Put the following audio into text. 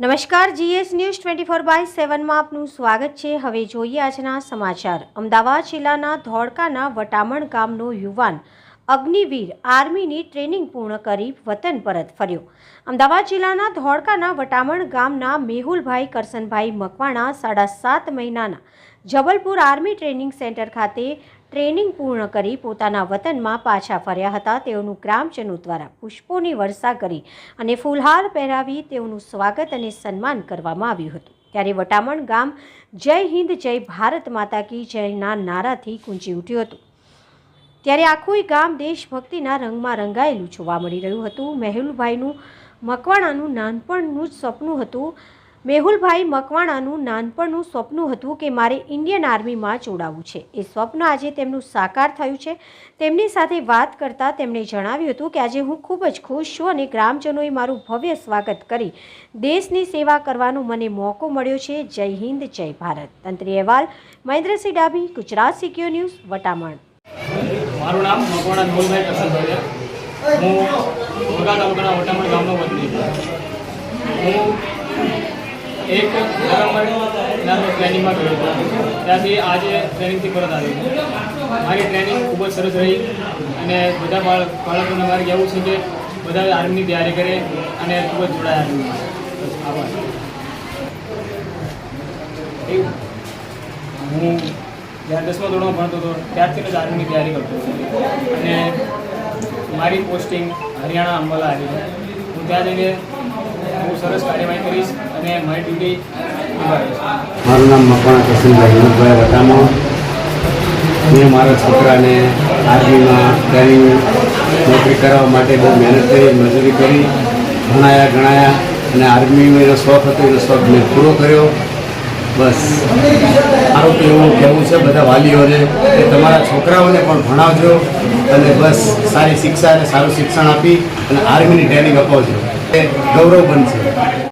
નમસ્કાર, GS news twenty four by સેવનમાં આપનું સ્વાગત છે. હવે જોઈએ આજના સમાચાર. અમદાવાદ જિલ્લાના ધોળકાના વટામણ ગામનો યુવાન અગ્નિવીર આર્મીની ટ્રેનિંગ પૂર્ણ કરી વતન પરત ફર્યો. અમદાવાદ જિલ્લાના ધોળકાના વટામણ ગામના મેહુલભાઈ કરસનભાઈ મકવાણા સાડા સાત મહિનાના જબલપુર આર્મી ટ્રેનિંગ સેન્ટર ખાતે ટ્રેનિંગ પૂર્ણ કરી પોતાના વતનમાં પાછા ફર્યા હતા. તેઓનું ગ્રામજનો દ્વારા પુષ્પોની વર્ષા કરી અને ફૂલહાર પહેરાવી તેઓનું સ્વાગત અને સન્માન કરવામાં આવ્યું હતું. ત્યારે વટામણ ગામ જય હિન્દ, જય ભારત માતા કી જયના નારાથી ગુંજી ઉઠ્યું હતું. ત્યારે આખું ગામ દેશભક્તિના રંગમાં રંગાયેલું જોવા મળી રહ્યું હતું. મેહુલભાઈનું મકવાણાનું નાનપણનું જ સપનું હતું. મેહુલભાઈ મકવાણાનું નાનપણનું સ્વપ્ન હતું કે મારે ઇન્ડિયન આર્મીમાં જોડાવું છે. એ સ્વપ્ન આજે તેમનું સાકાર થયું છે. તેમની સાથે વાત કરતાં તેમણે જણાવ્યું હતું કે આજે હું ખૂબ જ ખુશ છું અને ગ્રામજનોએ મારું ભવ્ય સ્વાગત કરી. દેશની સેવા કરવાનો મને મોકો મળ્યો છે. જય હિન્દ, જય ભારત. તંત્રી અહેવાલ, મહેન્દ્રસિંહ ડાભી, ગુજરાત સિક્યોર ન્યૂઝ, વટામણ. મારું નામ મકવાણા નોલભાઈ કરસનભાઈ હું વટામણ ગામનો વતની હું એક નવેમ્બર ટ્રેનિંગમાં ગયો હતો ત્યાંથી આજે ટ્રેનિંગથી પરત આવ્યો મારી ટ્રેનિંગ ખૂબ જ સરસ રહી અને બધા બાળક બાળકોને મારે કહેવું છે કે બધા આર્મીની તૈયારી કરે અને ખૂબ જ જોડાયા. આર્મીમાં આભાર. હું જ્યારે દસમા ધોરણમાં ભણતો હતો, ત્યારથી જ આર્મીની તૈયારી કરતો અને મારી પોસ્ટિંગ હરિયાણા અંબાલા આવી હું ત્યાં જઈને મારી નામ મકવાણા કિશનભાઈ હિંમતભાઈ વટામો. મેં મારા છોકરાને આર્મીમાં ટ્રેનિંગ નોકરી કરાવવા માટે બહુ મહેનત કરી, મજૂરી કરી, ભણાયા, ગણાયા અને આર્મીનો એનો શોખ હતો, એનો શોખ મેં પૂરો કર્યો. બસ. મારું તો એવું કહેવું છે, બધા વાલીઓને, કે તમારા છોકરાઓને પણ ભણાવજો અને બસ સારી શિક્ષા અને સારું શિક્ષણ આપી અને આર્મીની ટ્રેનિંગ અપાવજો. ગૌરવ બનશે.